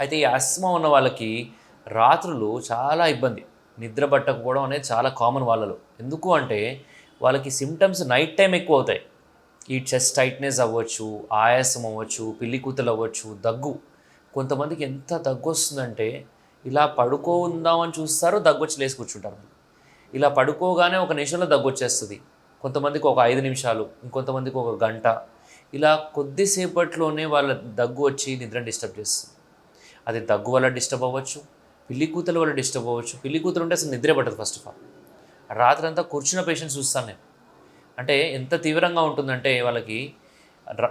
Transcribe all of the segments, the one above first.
అయితే ఈ ఆస్మా ఉన్న వాళ్ళకి రాత్రులు చాలా ఇబ్బంది. నిద్ర పట్టకపోవడం అనేది చాలా కామన్ వాళ్ళలో. ఎందుకు అంటే వాళ్ళకి సిమ్టమ్స్ నైట్ టైం ఎక్కువ అవుతాయి. ఈ చెస్ట్ టైట్నెస్ అవ్వచ్చు ఆయాసం అవ్వచ్చు పిల్లికూతలు అవ్వచ్చు దగ్గు. కొంతమందికి ఎంత దగ్గు వస్తుందంటే ఇలా పడుకో ఉందామని దగ్గు వచ్చి లేసి కూర్చుంటారు. ఇలా పడుకోగానే ఒక నిమిషంలో దగ్గు వచ్చేస్తుంది. కొంతమందికి ఒక ఐదు నిమిషాలు ఇంకొంతమందికి ఒక గంట. ఇలా కొద్దిసేపట్లోనే వాళ్ళ దగ్గు వచ్చి నిద్ర డిస్టర్బ్ చేస్తుంది. అది దగ్గు వల్ల డిస్టర్బ్ అవ్వచ్చు పిల్లి కూతల వల్ల డిస్టర్బ్ అవ్వచ్చు. పిల్లి కూతురు ఉంటే అసలు నిద్రే పట్టదు ఫస్ట్ ఆఫ్ ఆల్ రాత్రి అంతా కూర్చున్న పేషెంట్స్ చూస్తాను నేను. అంటే ఎంత తీవ్రంగా ఉంటుందంటే వాళ్ళకి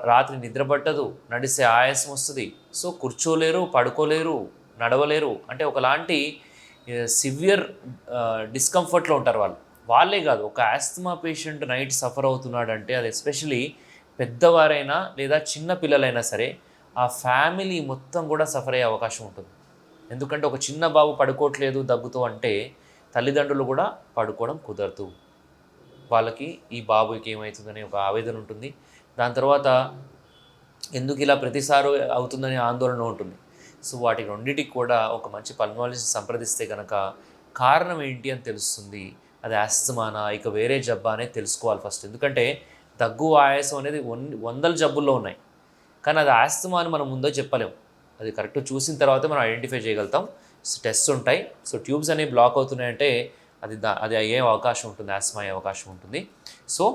రాత్రి నిద్ర పట్టదు నడిస్తే ఆయాసం వస్తుంది. సో కూర్చోలేరు పడుకోలేరు నడవలేరు. అంటే ఒకలాంటి సివియర్ డిస్కంఫర్ట్లో ఉంటారు వాళ్ళు. వాళ్ళే కాదు ఒక ఆస్తమా పేషెంట్ నైట్ సఫర్ అవుతున్నాడంటే అది ఎస్పెషలీ పెద్దవారైనా లేదా చిన్న పిల్లలైనా సరే ఆ ఫ్యామిలీ మొత్తం కూడా సఫర్ అయ్యే అవకాశం ఉంటుంది. ఎందుకంటే ఒక చిన్న బాబు పడుకోవట్లేదు దగ్గుతో అంటే తల్లిదండ్రులు కూడా పడుకోవడం కుదరదు. వాళ్ళకి ఈ బాబుకి ఏమవుతుందనే ఒక ఆవేదన ఉంటుంది. దాని తర్వాత ఎందుకు ఇలా ప్రతిసారి అవుతుందనే ఆందోళన ఉంటుంది. సో వాటి రెండింటికి కూడా ఒక మంచి పల్మాలజిస్ట్ సంప్రదిస్తే కనుక కారణం ఏంటి అని తెలుస్తుంది. అది ఆస్తమానా ఇక వేరే జబ్బా అనేది తెలుసుకోవాలి ఫస్ట్. ఎందుకంటే దగ్గు ఆయాసం అనేది వన్ వందల జబ్బుల్లో ఉన్నాయి. కానీ అది ఆస్తమా అని మనం ముందో చెప్పలేం. అది కరెక్ట్ చూసిన తర్వాత మనం ఐడెంటిఫై చేయగలుగుతాం. సో టెస్ట్ ఉంటాయి. సో ట్యూబ్స్ అనేవి బ్లాక్ అవుతున్నాయంటే అది దా అది అయ్యే అవకాశం ఉంటుంది. ఆస్తమా అయ్యే అవకాశం ఉంటుంది. సో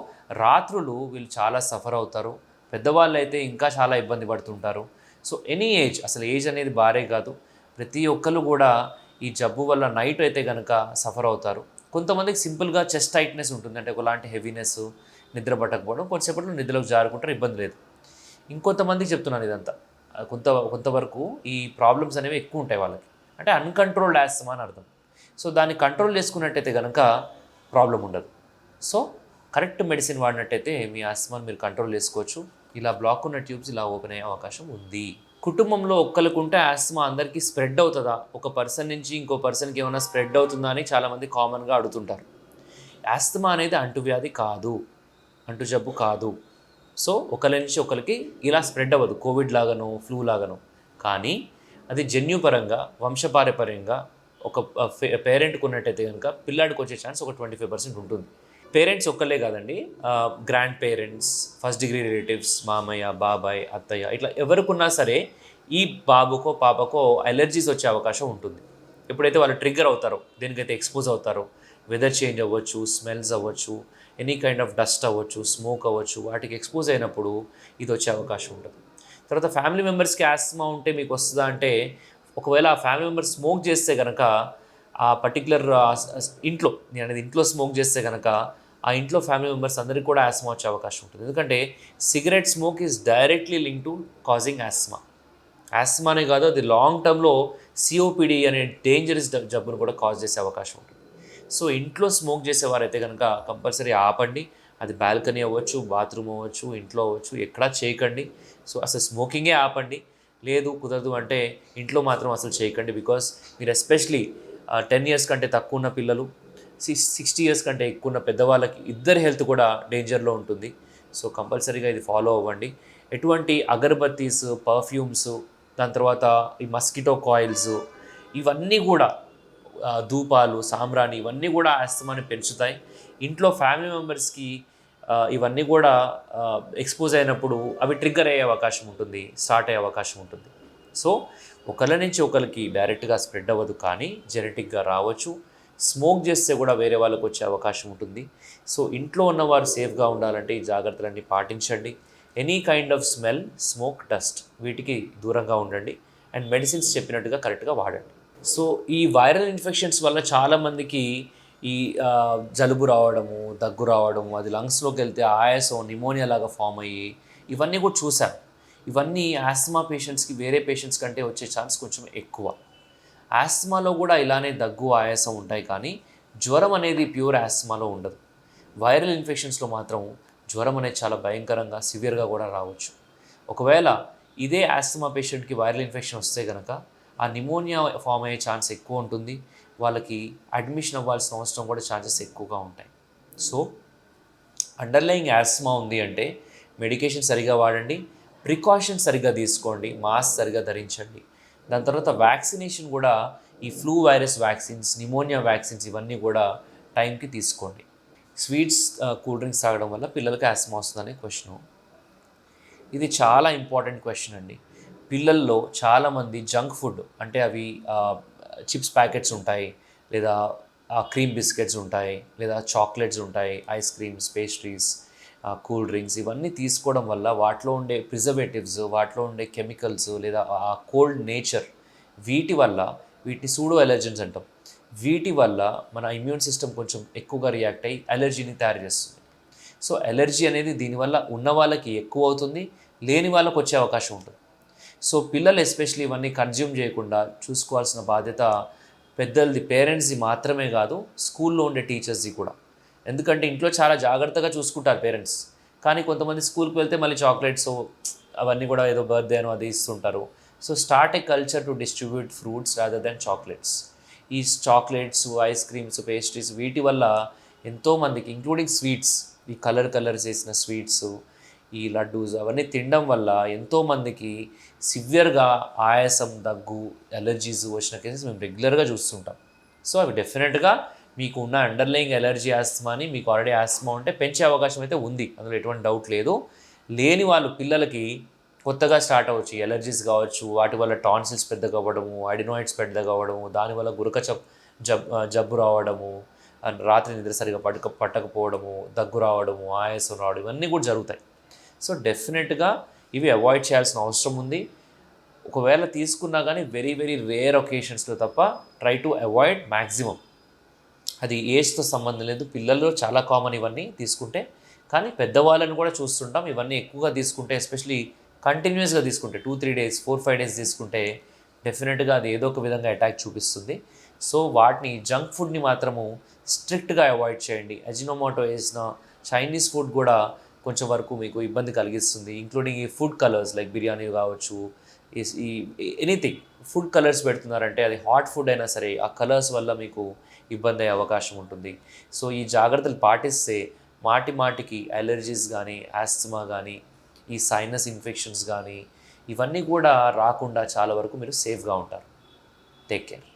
రాత్రులు వీళ్ళు చాలా సఫర్ అవుతారు. పెద్దవాళ్ళు అయితే ఇంకా చాలా ఇబ్బంది పడుతుంటారు. సో ఎనీ ఏజ్ అసలు ఏజ్ అనేది బారే కాదు. ప్రతి ఒక్కరు కూడా ఈ జబ్బు వల్ల నైట్ అయితే కనుక సఫర్ అవుతారు. కొంతమందికి సింపుల్గా చెస్ట్ టైట్నెస్ ఉంటుంది. అంటే ఒకలాంటి హెవీనెస్ నిద్ర పట్టకపోవడం కొంతసేపట్లో నిద్రలోకి జారుకుంటారు ఇబ్బంది లేదు. ఇంకొంతమందికి చెప్తున్నాను ఇదంతా. కొంత కొంతవరకు ఈ ప్రాబ్లమ్స్ అనేవి ఎక్కువ ఉంటాయి వాళ్ళకి. అంటే అన్కంట్రోల్డ్ యాస్తమా అని అర్థం. సో దాన్ని కంట్రోల్ చేసుకున్నట్టయితే కనుక ప్రాబ్లం ఉండదు. సో కరెక్ట్ మెడిసిన్ వాడినట్టయితే మీ ఆస్తమాని మీరు కంట్రోల్ చేసుకోవచ్చు. ఇలా బ్లాక్ ఉన్న ట్యూబ్స్ ఇలా ఓపెన్ అయ్యే అవకాశం ఉంది. కుటుంబంలో ఒక్కరికి ఆస్మా అందరికీ స్ప్రెడ్ అవుతుందా? ఒక పర్సన్ నుంచి ఇంకో పర్సన్కి ఏమైనా స్ప్రెడ్ అవుతుందా అని చాలామంది కామన్గా అడుగుతుంటారు. ఆస్తమా అనేది అంటువ్యాధి కాదు. అంటు జబ్బు కాదు. సో ఒకరి నుంచి ఒకరికి ఇలా స్ప్రెడ్ అవ్వదు. కోవిడ్ లాగానో ఫ్లూ లాగానో. కానీ అది జన్యుపరంగా వంశపారపర్యంగా ఒక పేరెంట్కి ఉన్నట్టయితే కనుక పిల్లాడికి వచ్చే ఛాన్స్ ఒక ట్వంటీ ఫైవ్ పర్సెంట్ ఉంటుంది. పేరెంట్స్ ఒక్కరే కాదండి. Grand parents first degree relatives మామయ్య బాబాయ్ అత్తయ్య ఇట్లా ఎవరికున్నా సరే ఈ బాబుకో పాపకో అలర్జీస్ వచ్చే అవకాశం ఉంటుంది. ఎప్పుడైతే వాళ్ళు ట్రిగ్గర్ అవుతారో దేనికైతే ఎక్స్పోజ్ అవుతారో వెదర్ చేంజ్ అవ్వచ్చు స్మెల్స్ అవ్వచ్చు ఎనీ కైండ్ ఆఫ్ డస్ట్ అవ్వచ్చు స్మోక్ అవ్వచ్చు వాటికి ఎక్స్పోజ్ అయినప్పుడు ఇది వచ్చే అవకాశం ఉంటుంది. తర్వాత ఫ్యామిలీ మెంబర్స్కి ఆస్మా ఉంటే మీకు వస్తుందా అంటే ఒకవేళ ఆ ఫ్యామిలీ మెంబర్స్ స్మోక్ చేస్తే కనుక ఆ పర్టికులర్ ఇంట్లో నేను అనేది ఇంట్లో స్మోక్ చేస్తే కనుక ఆ ఇంట్లో ఫ్యామిలీ మెంబర్స్ అందరికీ కూడా ఆస్మా వచ్చే అవకాశం ఉంటుంది. ఎందుకంటే cigarette smoke is directly link to causing asthma ఆస్మానే కాదు అది లాంగ్ టర్మ్లో సిఓపిడి అనే డేంజరస్ జబ్బును కూడా కాజ్ చేసే అవకాశం ఉంటుంది. సో ఇంట్లో స్మోక్ చేసేవారైతే కనుక కంపల్సరీ ఆపండి. అది బాల్కనీ అవ్వచ్చు బాత్రూమ్ అవ్వచ్చు ఇంట్లో అవ్వచ్చు ఎక్కడా చేయకండి. సో అసలు స్మోకింగే ఆపండి. లేదు కుదరదు అంటే ఇంట్లో మాత్రం అసలు చేయకండి. బికాస్ మీరు ఎస్పెషలీ టెన్ ఇయర్స్ కంటే తక్కువ ఉన్న పిల్లలు సిక్స్ సిక్స్టీ ఇయర్స్ కంటే ఎక్కువ ఉన్న పెద్దవాళ్ళకి ఇద్దరి హెల్త్ కూడా డేంజర్లో ఉంటుంది. సో కంపల్సరీగా ఇది ఫాలో అవ్వండి. ఎటువంటి అగరబత్తీస్ పర్ఫ్యూమ్స్ దాని తర్వాత ఈ మస్కిటో కాయిల్స్ ఇవన్నీ కూడా ధూపాలు సాంబ్రాణి ఇవన్నీ కూడా ఆస్తమాని పెంచుతాయి. ఇంట్లో ఫ్యామిలీ మెంబర్స్కి ఇవన్నీ కూడా ఎక్స్పోజ్ అయినప్పుడు అవి ట్రిగ్గర్ అయ్యే అవకాశం ఉంటుంది స్టార్ట్ అయ్యే అవకాశం ఉంటుంది. సో ఒకళ్ళ నుంచి ఒకరికి డైరెక్ట్గా స్ప్రెడ్ అవ్వదు కానీ జెనెటిక్గా రావచ్చు. స్మోక్ చేస్తే కూడా వేరే వాళ్ళకి వచ్చే అవకాశం ఉంటుంది. సో ఇంట్లో ఉన్నవారు సేఫ్గా ఉండాలంటే ఈ జాగ్రత్తలన్నీ పాటించండి. Any kind of smell smoke dust వీటికి దూరంగా ఉండండి. అండ్ మెడిసిన్స్ చెప్పినట్టుగా కరెక్ట్గా వాడండి. సో ఈ వైరల్ ఇన్ఫెక్షన్స్ వల్ల చాలామందికి ఈ జలుబు రావడము దగ్గు రావడము అది లంగ్స్లోకి వెళ్తే ఆయాసం నిమోనియా లాగా ఫామ్ అయ్యి ఇవన్నీ కూడా చూశాను ఇవన్నీ ఆస్మా పేషెంట్స్కి వేరే పేషెంట్స్ కంటే వచ్చే ఛాన్స్ కొంచెం ఎక్కువ. ఆస్మాలో కూడా ఇలానే దగ్గు ఆయాసం ఉంటాయి కానీ జ్వరం అనేది ప్యూర్ ఆస్తమాలో ఉండదు. వైరల్ ఇన్ఫెక్షన్స్లో మాత్రం జ్వరం అనేది చాలా భయంకరంగా సివియర్గా కూడా రావచ్చు. ఒకవేళ ఇదే ఆస్తమా పేషెంట్కి వైరల్ ఇన్ఫెక్షన్ వస్తే కనుక ఆ నిమోనియా ఫామ్ అయ్యే ఛాన్స్ ఎక్కువ ఉంటుంది. వాళ్ళకి అడ్మిషన్ అవ్వాల్సిన అవసరం కూడా ఛాన్సెస్ ఎక్కువగా ఉంటాయి. సో అండర్లయింగ్ ఆస్మా ఉంది అంటే మెడికేషన్ సరిగా వాడండి. ప్రికాషన్ సరిగ్గా తీసుకోండి మాస్క్ సరిగ్గా ధరించండి. దాని తర్వాత వ్యాక్సినేషన్ కూడా ఈ flu virus vaccines pneumonia vaccines ఇవన్నీ కూడా టైంకి తీసుకోండి. స్వీట్స్ కూల్ డ్రింక్స్ తాగడం వల్ల పిల్లలకి ఆస్మా వస్తుందనే క్వశ్చను. ఇది చాలా ఇంపార్టెంట్ క్వశ్చన్ అండి. పిల్లల్లో చాలామంది జంక్ ఫుడ్ అంటే అవి చిప్స్ ప్యాకెట్స్ ఉంటాయి లేదా క్రీమ్ బిస్కెట్స్ ఉంటాయి లేదా చాక్లెట్స్ ఉంటాయి ice creams pastries cool drinks ఇవన్నీ తీసుకోవడం వల్ల వాటిలో ఉండే ప్రిజర్వేటివ్స్ వాటిలో ఉండే కెమికల్స్ లేదా ఆ కోల్డ్ నేచర్ వీటి వల్ల వీటిని సూడో ఎలర్జెన్స్ అంటాం. వీటి వల్ల మన ఇమ్యూన్ సిస్టమ్ కొంచెం ఎక్కువగా రియాక్ట్ అయ్యి అలర్జీని తయారు చేస్తుంది. సో ఎలర్జీ అనేది దీనివల్ల ఉన్న వాళ్ళకి ఎక్కువ అవుతుంది లేని వాళ్ళకి వచ్చే అవకాశం ఉంటుంది. సో పిల్లలు ఎస్పెషల్లీ ఇవన్నీ కన్జ్యూమ్ చేయకుండా చూసుకోవాల్సిన బాధ్యత పెద్దలది పేరెంట్స్ది మాత్రమే కాదు స్కూల్లో ఉండే టీచర్స్ది కూడా. ఎందుకంటే ఇంట్లో చాలా జాగ్రత్తగా చూసుకుంటారు పేరెంట్స్. కానీ కొంతమంది స్కూల్కి వెళ్తే మళ్ళీ చాక్లెట్స్ అవన్నీ కూడా ఏదో బర్త్డే అని అది ఇస్తుంటారు. So start a culture to distribute fruits rather than chocolates. ఈ చాక్లెట్స్ ఐస్ క్రీమ్స్ పేస్ట్రీస్ వీటి వల్ల ఎంతోమందికి ఇంక్లూడింగ్ స్వీట్స్ ఈ కలర్ కలర్ చేసిన స్వీట్స్ ఈ లడ్డూస్ అవన్నీ తినడం వల్ల ఎంతోమందికి సివియర్గా ఆయాసం దగ్గు ఎలర్జీస్ వచ్చిన కేసెస్ మేము రెగ్యులర్గా చూస్తుంటాం. సో అవి డెఫినెట్గా మీకు ఉన్న అండర్లయింగ్ ఎలర్జీ ఆస్తమాని మీకు ఆల్రెడీ ఆస్తమా ఉంటే పెంచే అవకాశం అయితే ఉంది. అందులో ఎటువంటి డౌట్ లేదు. లేని వాళ్ళు పిల్లలకి కొత్తగా స్టార్ట్ అవ్వచ్చు. ఎలర్జీస్ కావచ్చు వాటి వల్ల టాన్సిల్స్ పెద్దగా అవ్వడము అడినాయిడ్స్ పెద్దగా అవ్వడము దానివల్ల గురక జబ్ జబ్బు రావడము రాత్రి నిద్ర సరిగా పడక పట్టకపోవడము దగ్గు రావడము ఆయాసం రావడం ఇవన్నీ కూడా జరుగుతాయి. సో డెఫినెట్గా ఇవి అవాయిడ్ చేయాల్సిన అవసరం ఉంది. ఒకవేళ తీసుకున్నా కానీ వెరీ వెరీ రేర్ ఒకేషన్స్లో తప్ప ట్రై టు అవాయిడ్ మ్యాక్సిమం అది ఏజ్తో సంబంధం లేదు. పిల్లల్లో చాలా కామన్ ఇవన్నీ తీసుకుంటే. కానీ పెద్దవాళ్ళని కూడా చూస్తుంటాం. ఇవన్నీ ఎక్కువగా తీసుకుంటే ఎస్పెషలీ కంటిన్యూస్గా తీసుకుంటే two three days four five days తీసుకుంటే డెఫినెట్గా అది ఏదో ఒక విధంగా అటాక్ చూపిస్తుంది. సో వాటిని జంక్ ఫుడ్ని మాత్రము స్ట్రిక్ట్గా అవాయిడ్ చేయండి. అజినోమోటో వేసిన చైనీస్ ఫుడ్ కూడా కొంచెం వరకు మీకు ఇబ్బంది కలిగిస్తుంది ఇంక్లూడింగ్ ఈ ఫుడ్ కలర్స్ లైక్ బిర్యానీ కావచ్చు ఈ ఎనీథింగ్ ఫుడ్ కలర్స్ పెడుతున్నారంటే అది హాట్ ఫుడ్ అయినా సరే ఆ కలర్స్ వల్ల మీకు ఇబ్బంది అయ్యే అవకాశం ఉంటుంది. సో ఈ జాగ్రత్తలు పాటిస్తే మాటి మాటికి అలర్జీస్ కానీ ఆస్తమా కానీ ఈ సైనస్ ఇన్ఫెక్షన్స్ కానీ ఇవన్నీ కూడా రాకుండా చాలా వరకు మీరు సేఫ్గా ఉంటారు. Take care